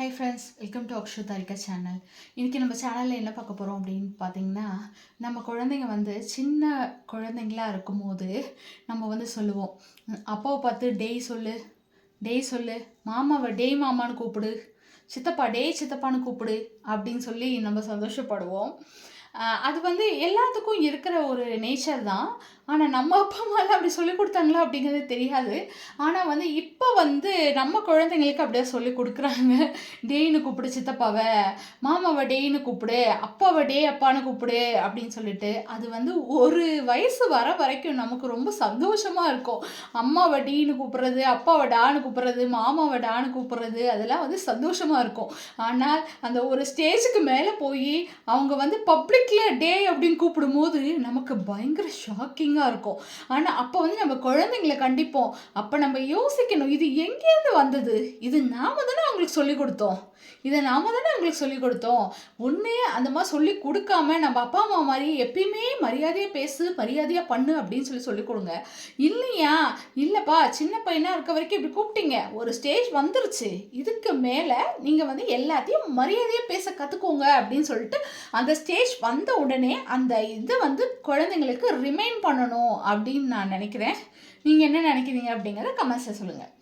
Hi friends welcome to Akshu Tharika channel இன்றைக்கி நம்ம சேனலில் என்ன பார்க்க போகிறோம் அப்படின்னு பார்த்தீங்கன்னா நம்ம குழந்தைங்க வந்து சின்ன குழந்தைங்களாக இருக்கும்போது நம்ம வந்து சொல்லுவோம். அப்பாவை பார்த்து டேய் சொல்லு டேய் சொல்லு மாமாவை டேய் மாமான்னு கூப்பிடு சித்தப்பா டேய் சித்தப்பான்னு கூப்பிடு அப்படின்னு சொல்லி நம்ம சந்தோஷப்படுவோம். அது வந்து எல்லாத்துக்கும் இருக்கிற ஒரு நேச்சர் தான். ஆனால் நம்ம அப்பா அம்மாலாம் அப்படி சொல்லி கொடுத்தாங்களா அப்படிங்கிறது தெரியாது. ஆனால் வந்து இப்போ வந்து நம்ம குழந்தைங்களுக்கு அப்படியே சொல்லி கொடுக்குறாங்க. டேய்னு கூப்பிடு சித்தப்பாவை. மாமாவை டேய்னு கூப்பிடு. அப்பாவை டே அப்பான்னு கூப்பிடு அப்படின்னு சொல்லிட்டு அது வந்து ஒரு வயசு வர வரைக்கும் நமக்கு ரொம்ப சந்தோஷமாக இருக்கும். அம்மாவை டீன்னு கூப்பிட்றது அப்பாவை டான்னு கூப்பிட்றது மாமாவை டான்னு கூப்பிட்றது அதெல்லாம் வந்து சந்தோஷமாக இருக்கும். ஆனால் அந்த ஒரு ஸ்டேஜுக்கு மேலே போய் அவங்க வந்து பப்ளிக்கில் டே அப்படின்னு கூப்பிடும்போது நமக்கு பயங்கர ஷாக்கிங்காக இருக்கும். ஆனால் அப்போ வந்து நம்ம குழந்தைங்கள கண்டிப்போம். அப்போ நம்ம யோசிக்கணும் இது எங்கேருந்து வந்தது? இது நாம தானே அவங்களுக்கு சொல்லிக் கொடுத்தோம். இதை நாம தானே அவங்களுக்கு சொல்லிக் கொடுத்தோம். ஒன்று அந்த மாதிரி சொல்லி கொடுக்காம நம்ம அப்பா அம்மா மாதிரி எப்பயுமே மரியாதையாக பேசு மரியாதையாக பண்ணு அப்படின்னு சொல்லி சொல்லி கொடுங்க. இல்லையா? இல்லைப்பா சின்ன பையனாக இருக்க வரைக்கும் இப்படி கூப்பிட்டீங்க. ஒரு ஸ்டேஜ் வந்துருச்சு. இதுக்கு மேலே நீங்கள் வந்து எல்லாத்தையும் மரியாதையாக பேச கற்றுக்கோங்க அப்படின்னு சொல்லிட்டு அந்த ஸ்டேஜ் வந்த உடனே அந்த இதை வந்து குழந்தைங்களுக்கு ரிமைண்ட் பண்ணணும். அப்படின்னு நான் நினைக்கிறேன். நீங்கள் என்ன நினைக்கிறீங்க அப்படிங்கிறத கமெண்ட்ஸில் சொல்லுங்கள்